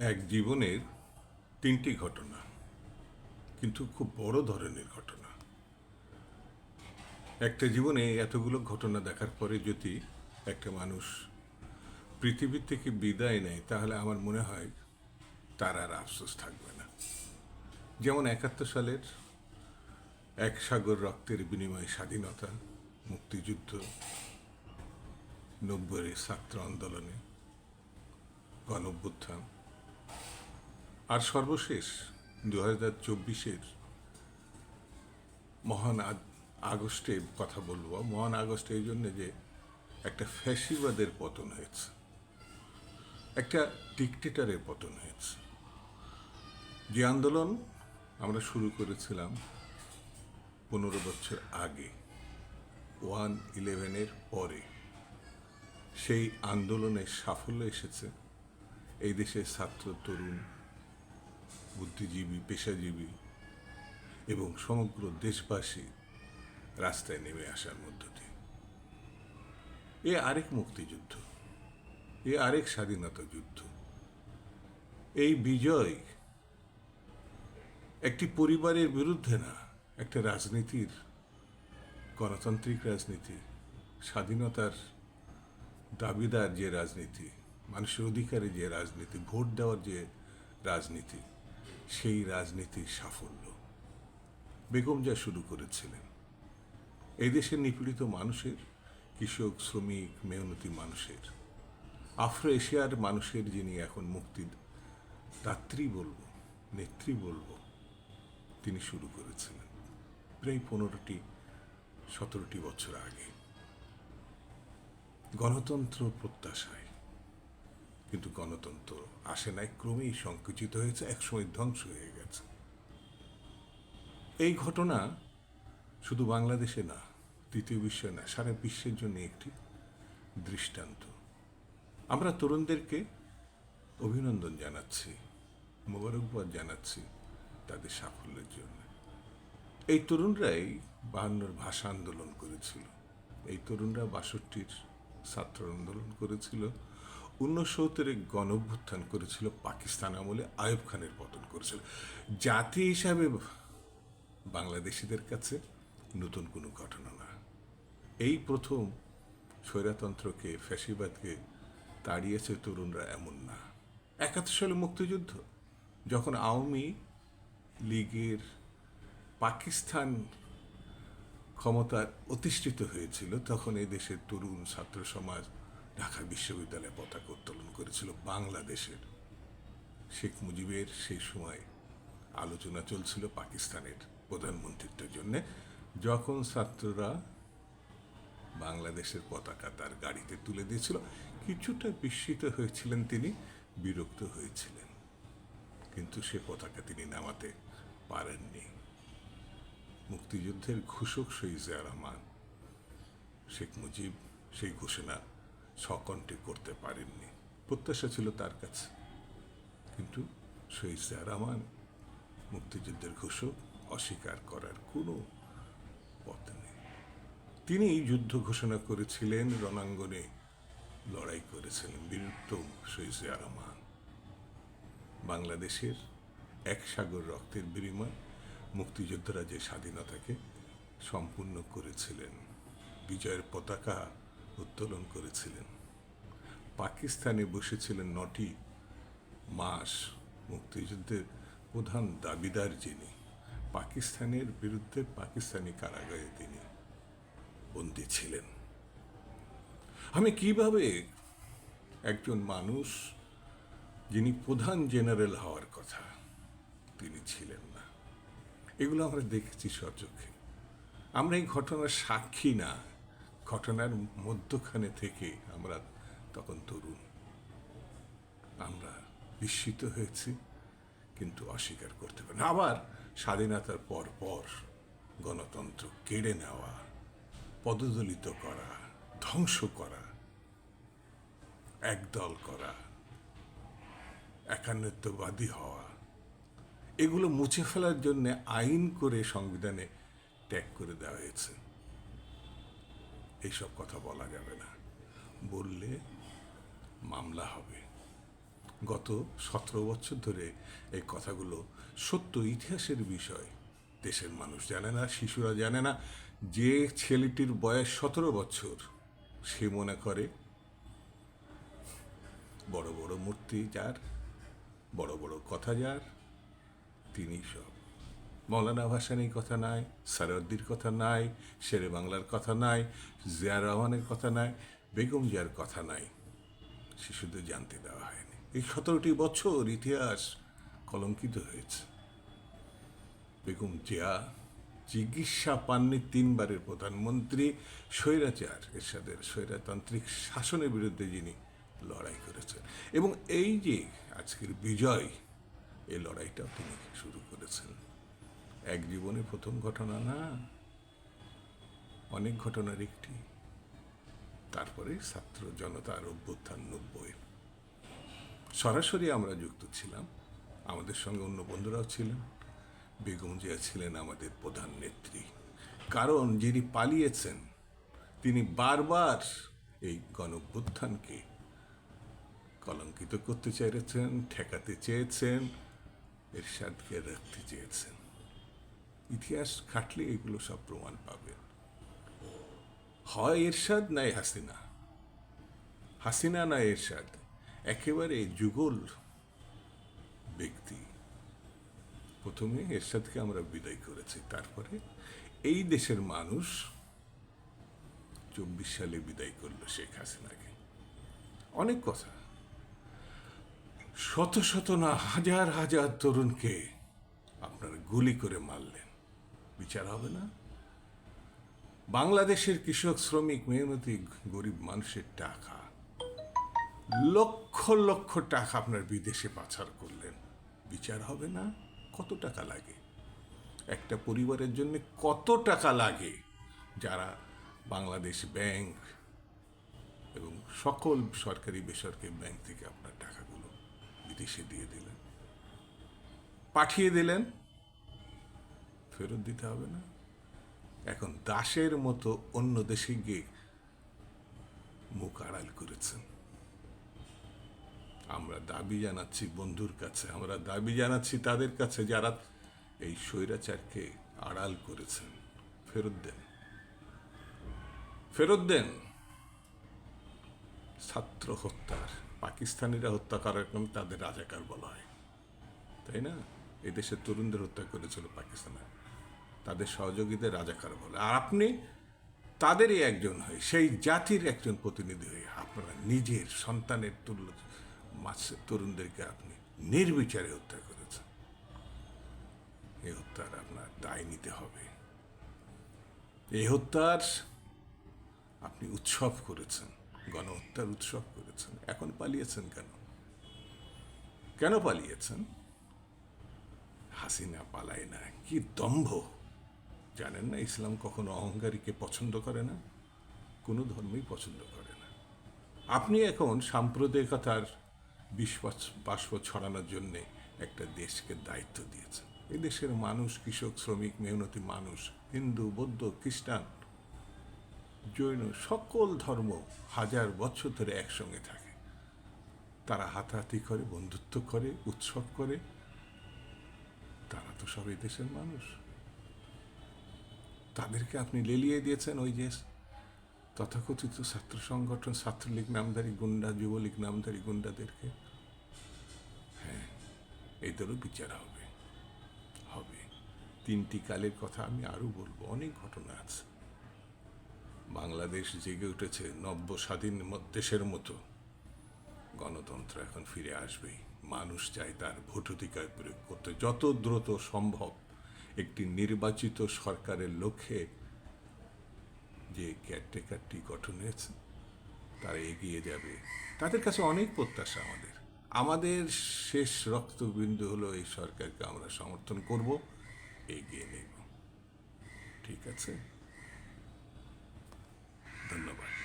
এক জীবনের তিনটি ঘটনা, কিন্তু খুব বড় ধরনের ঘটনা। একটা জীবনে এতগুলো ঘটনা দেখার পরে যদি একটা মানুষ পৃথিবীর থেকে বিদায় নেয়, তাহলে আমার মনে হয় তার আর আফসোস থাকবে না। যেমন একাত্তর সালের এক সাগর রক্তের বিনিময়ে স্বাধীনতা, মুক্তিযুদ্ধ, নব্বইয়ের ছাত্র আন্দোলনে গণঅভ্যুত্থান আর সর্বশেষ দু হাজার চব্বিশের মহান আগ- আগস্টে কথা বলব। মহান আগস্টে এই জন্যে যে একটা ফ্যাসিবাদের পতন হয়েছে। একটা ডিকটেটারের পতন হয়েছে। যে আন্দোলন আমরা শুরু করেছিলাম পনেরো বছর আগে, ওয়ান ইলেভেনের পরে, সেই আন্দোলনের সাফল্য এসেছে। এই দেশের ছাত্র, তরুণ বুদ্ধিজীবী, পেশাজীবী এবং সমগ্র দেশবাসী রাস্তায় নেমে আসার মধ্য দিয়ে। এ আরেক মুক্তিযুদ্ধ, এ আরেক স্বাধীনতা যুদ্ধ। এই বিজয় একটি পরিবারের বিরুদ্ধে না, একটা রাজনীতির, গণতান্ত্রিক রাজনীতি স্বাধীনতার দাবিদার যে রাজনীতি, মানুষের অধিকারে যে রাজনীতি, ভোট দেওয়ার যে রাজনীতি সেই রাজনীতির সাফল্য। বেগম যা শুরু করেছিলেন। এই দেশের নিপীড়িত মানুষের, কৃষক, শ্রমিক, মেহনতি মানুষের, আফ্রো এশিয়ার মানুষের যিনি এখন মুক্তির দাত্রী বলব, নেত্রী বলব, তিনি শুরু করেছিলেন প্রায় পনেরোটি, সতেরোটি বছর আগে। গণতন্ত্র প্রত্যাশায়। কিন্তু গণতন্ত্র আসে নাই, ক্রমেই সংকুচিত হয়েছে, একসময় ধ্বংস হয়ে গেছে। এই ঘটনা শুধু বাংলাদেশে না, তৃতীয় বিশ্বে না, সারা বিশ্বের জন্য একটি দৃষ্টান্ত। আমরা তরুণদেরকে অভিনন্দন জানাচ্ছি, মোবারকবাদ জানাচ্ছি তাদের সাফল্যের জন্য। এই তরুণরাই বাহান্নর ভাষা আন্দোলন করেছিল। এই তরুণরা বাষট্টির ছাত্র আন্দোলন করেছিল। উনসত্তরে গণভ্যুত্থান করেছিল পাকিস্তান আমলে আয়ুব খানের পতন করেছিল। জাতি হিসাবে বাংলাদেশিদের কাছে নতুন কোনো ঘটনা না। এই প্রথম স্বৈরাতন্ত্রকে, ফ্যাসিবাদকে তাড়িয়েছে তরুণরা এমন না। একাত্তর সালে মুক্তিযুদ্ধ, যখন আওয়ামী লীগের পাকিস্তান ক্ষমতার অধিষ্ঠিত হয়েছিল, তখন এই দেশের তরুণ ছাত্র সমাজ ঢাকা বিশ্ববিদ্যালয়ে পতাকা উত্তোলন করেছিল বাংলাদেশের। শেখ মুজিবের সেই সময় আলোচনা চলছিল পাকিস্তানের প্রধানমন্ত্রীত্বের জন্য। যখন ছাত্ররা বাংলাদেশের পতাকা তার গাড়িতে তুলে দিয়েছিল, কিছুটা বিস্মিত হয়েছিলেন তিনি, বিরক্ত হয়েছিলেন। কিন্তু সে পতাকা তিনি নামাতে পারেননি। মুক্তিযুদ্ধের ঘোষক শহীদ রহমান, শেখ মুজিব সেই ঘোষণা সকণ্ঠে করতে পারেননি। প্রত্যাশা ছিল তার কাছে। কিন্তু জিয়া রহমান মুক্তিযুদ্ধের ঘোষক, অস্বীকার করার কোনো পথ নেই। তিনি যুদ্ধ ঘোষণা করেছিলেন, রণাঙ্গনে লড়াই করেছিলেন বীরুত্তম শহীদ জিয়া রহমান বাংলাদেশের এক সাগর রক্তের বিনিময় মুক্তিযোদ্ধারা যে স্বাধীনতাকে সম্পূর্ণ করেছিলেন, বিজয়ের পতাকা উত্তোলন করেছিলেন। পাকিস্তানে বসেছিলেন নটি মাস মুক্তিযুদ্ধের প্রধান দাবিদার যিনি, পাকিস্তানের বিরুদ্ধে পাকিস্তানি কারাগারে তিনি বন্দী ছিলেন। আমি কীভাবে একজন মানুষ যিনি প্রধান জেনারেল হওয়ার কথা, তিনি ছিলেন না। এগুলো আমরা দেখেছি সচক্ষে আমরা এই ঘটনার সাক্ষী না। ঘটনার মধ্যখানে থেকে আমরা তখন তরুণ আমরা বিস্মিত হয়েছি, কিন্তু অস্বীকার করতে পারি। আবার স্বাধীনতার পর পর গণতন্ত্র কেড়ে নেওয়া, পদদলিত করা, ধ্বংস করা, একদল করা, একান্নত্ববাদী হওয়া, এগুলো মুছে ফেলার জন্য আইন করে সংবিধানে ট্যাগ করে দেওয়া হয়েছে এইসব কথা বলা যাবে না। বললে মামলা হবে। গত সতেরো বছর ধরে এই কথাগুলো সত্য ইতিহাসের বিষয়। দেশের মানুষ জানে না, শিশুরা জানে না, যে ছেলেটির বয়স সতেরো বছর, সে মনে করে বড় বড় মূর্তি যার, বড় বড় কথা যার, তিনি সব। মৌলানা ভাসানির কথা নাই সারদ্দির কথা নাই, শেরে বাংলার কথা নাই জিয়া রহমানের কথা নাই, বেগম জিয়ার কথা নাই। শিশুদের জানতে দেওয়া হয়নি। এই সতেরোটি বছর ইতিহাস কলঙ্কিত হয়েছে। বেগম জিয়া চিকিৎসা পাননি তিনবারের প্রধানমন্ত্রী, স্বৈরাচার, এরশাদের স্বৈরাতান্ত্রিক শাসনের বিরুদ্ধে যিনি লড়াই করেছেন। এবং এই যে আজকের বিজয়, এই লড়াইটাও তিনি শুরু করেছেন। এক জীবনে প্রথম ঘটনা না, অনেক ঘটনার একটি। তারপরে ছাত্র জনতার অভ্যুত্থান নব্বই সরাসরি আমরা যুক্ত ছিলাম, আমাদের সঙ্গে অন্য বন্ধুরাও ছিলেন, বেগম জিয়া ছিলেন আমাদের প্রধান নেত্রী। কারণ যিনি পালিয়েছেন, তিনি বারবার এই গণভ্যুত্থানকে কলঙ্কিত করতে চেয়েছেন, ঠেকাতে চেয়েছেন, এরশাদকে রাখতে চেয়েছেন। ইতিহাস খাটলে এগুলো সব প্রমাণ পাবেন হয় এরশাদ নাই হাসিনা। হাসিনা না এরশাদ, একেবারে যুগল ব্যক্তি। প্রথমে এরশাদকে আমরা বিদায় করেছি, তারপরে এই দেশের মানুষ চব্বিশ সালে বিদায় করল শেখ হাসিনাকে। অনেক কথা। শত শত না, হাজার হাজার তরুণকে আপনারা গুলি করে মারলেন। বিচার হবে না বাংলাদেশের কৃষক, শ্রমিক, মেহনতি, গরিব মানুষের টাকা। লক্ষ লক্ষ টাকা আপনার বিদেশে পাচার করলেন। বিচার হবে না কত টাকা লাগে? একটা পরিবারের জন্য কত টাকা লাগে? যারা বাংলাদেশ ব্যাংক এবং সকল সরকারি বেসরকারি ব্যাংক থেকে আপনার টাকাগুলো বিদেশে দিয়ে দিলেন। পাঠিয়ে দিলেন। ফেরত দিতে হবে না। এখন দাসের মতো অন্য দেশে গিয়ে মুখ আড়াল করেছেন। আমরা দাবি জানাচ্ছি বন্ধুর কাছে, আমরা দাবি জানাচ্ছি তাদের কাছে যারা এই স্বৈরাচারকে আড়াল করেছেন। ফেরত দেন। ফেরত দেন। ছাত্র হত্যার, পাকিস্তানিরা হত্যা করার কারণে তাদের রাজাকার বলা হয়। তাই না? এদেশের তরুণদের হত্যা করেছিল পাকিস্তানে তাদের সহযোগীদের রাজাকার বলে। আর আপনি তাদেরই একজন হয়ে, সেই জাতির একজন প্রতিনিধি হয়ে আপনারা নিজের সন্তানের তুল্য তরুণদেরকে আপনি নির্বিচারে হত্যা করেছেন। এই হত্যার আপনার দায় নিতে হবে। এই হত্যার আপনি উৎসব করেছেন, গণহত্যার উৎসব করেছেন। এখন পালিয়েছেন কেন? কেন পালিয়েছেন? হাসিনা পালায় না, কি দম্ভ! জানেন না, ইসলাম কখনো অহংকারীকে পছন্দ করে না, কোনো ধর্মই পছন্দ করে না। আপনি এখন সাম্প্রদায়িকতার বিশ্বাস বাষ্প ছড়ানোর জন্যে একটা দেশকে দায়িত্ব দিয়েছেন। এই দেশের মানুষ, কৃষক, শ্রমিক, মেহনতি মানুষ, হিন্দু, বৌদ্ধ, খ্রিস্টান, জৈন, সকল ধর্ম হাজার বছর ধরে একসঙ্গে থাকে। তারা হাতাহাতি করে, বন্ধুত্ব করে, উৎসব করে। তারা তো সব দেশের মানুষ। তাদেরকে আপনি লেলিয়ে দিয়েছেন ওই যে তথাকথিত ছাত্র সংগঠন, ছাত্রলীগ নামধারী গুন্ডা, যুবলীগ নামধারী গুন্ডাদেরকে? হ্যাঁ এদেরও বিচার হবে। হবে। তিনটি কালের কথা আমি আরও বলব। অনেক ঘটনা আছে। বাংলাদেশ জেগে উঠেছে নব্য স্বাধীন দেশের মতো। গণতন্ত্র এখন ফিরে আসবেই। মানুষ চায় তার ভোটাধিকার প্রয়োগ করতে যত দ্রুত সম্ভব। একটি নির্বাচিত সরকারের লক্ষ্যে যে কেয়ারটেকারটি গঠন হয়েছে, তারা এগিয়ে যাবে। তাদের কাছে অনেক প্রত্যাশা আমাদের। আমাদের শেষ রক্তবিন্দু হলো, এই সরকারকে আমরা সমর্থন করব, এগিয়ে নেব। ঠিক আছে? ধন্যবাদ।